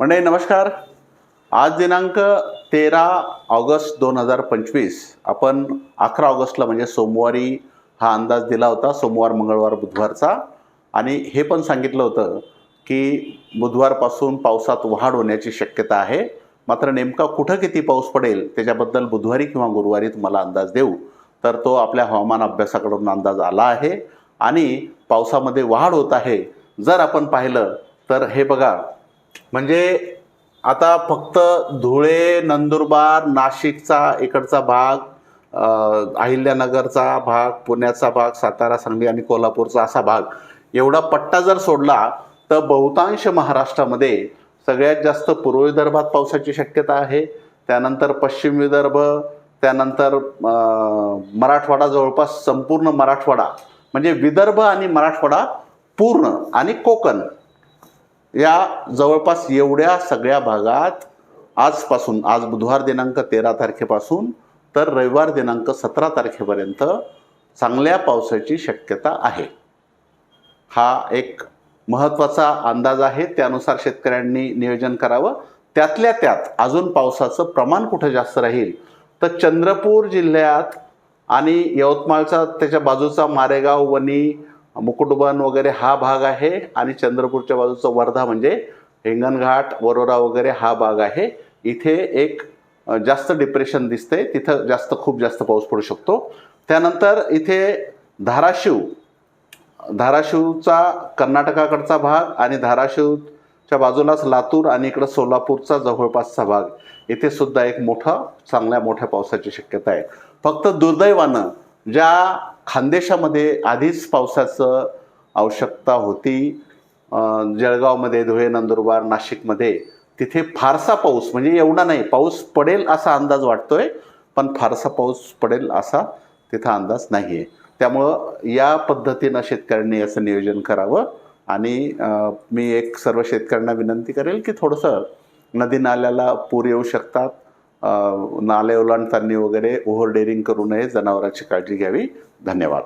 मंडळी नमस्कार. आज दिनांक तेरा ऑगस्ट दोन हजार पंचवीस. आपण अकरा ऑगस्टला म्हणजे सोमवारी हा अंदाज दिला होता सोमवार मंगळवार बुधवारचा. आणि हे पण सांगितलं होतं की बुधवारपासून पावसात वाढ होण्याची शक्यता आहे. मात्र नेमका कुठं किती पाऊस पडेल त्याच्याबद्दल बुधवारी किंवा गुरुवारी तुम्हाला अंदाज देऊ. तर तो आपल्या हवामान अभ्यासाकडून अंदाज आला आहे. आणि पावसामध्ये वाढ होत आहे. जर आपण पाहिलं तर हे बघा म्हणजे आता फक्त धुळे नंदुरबार नाशिकचा इकडचा भाग अहिल्यानगरचा भाग पुण्याचा भाग सातारा सांगली आणि कोल्हापूरचा असा भाग एवढा पट्टा जर सोडला तर बहुतांश महाराष्ट्रामध्ये सगळ्यात जास्त पूर्व विदर्भात पावसाची शक्यता आहे. त्यानंतर पश्चिम विदर्भ त्यानंतर मराठवाडा जवळपास संपूर्ण मराठवाडा. म्हणजे विदर्भ आणि मराठवाडा पूर्ण आणि कोकण. या जवळपास एवढ्या सगळ्या भागात आजपासून आज बुधवार दिनांक तेरा तारखेपासून तर रविवार दिनांक सतरा तारखेपर्यंत चांगल्या पावसाची शक्यता आहे. हा एक महत्त्वाचा अंदाज आहे. त्यानुसार शेतकऱ्यांनी नियोजन करावं. त्यातल्या त्यात अजून पावसाचं प्रमाण कुठं जास्त राहील? तर चंद्रपूर जिल्ह्यात आणि यवतमाळचा त्याच्या बाजूचा मारेगाव वणी मुकुटबन वगैरे हा भाग आहे आणि चंद्रपूरच्या बाजूचा वर्धा म्हणजे हिंगणघाट वरोरा वगैरे हा भाग आहे. इथे एक जास्त डिप्रेशन दिसते तिथं जास्त खूप जास्त पाऊस पडू शकतो. त्यानंतर इथे धाराशिव धाराशिवचा कर्नाटकाकडचा भाग आणि धाराशिवच्या बाजूलाच लातूर आणि इकडं सोलापूरचा जवळपासचा भाग. इथे सुद्धा एक मोठं चांगल्या मोठ्या पावसाची शक्यता आहे. फक्त दुर्दैवानं ज्या खानदेशामध्ये आधीच पावसाचं आवश्यकता होती. जळगावमध्ये धुळे नंदुरबार नाशिकमध्ये तिथे फारसा पाऊस म्हणजे एवढा नाही पाऊस पडेल असा अंदाज वाटतोय पण फारसा पाऊस पडेल असा तिथं अंदाज नाही आहे त्यामुळं या पद्धतीनं शेतकऱ्यांनी असं नियोजन करावं आणि मी एक सर्व शेतकऱ्यांना विनंती करेल की थोडंसं नदी नाल्याला पूर येऊ शकतात नाले ओलांडताना वगैरे ओव्हर डेअरिंग करू नये जनावरांची काळजी घ्यावी. धन्यवाद.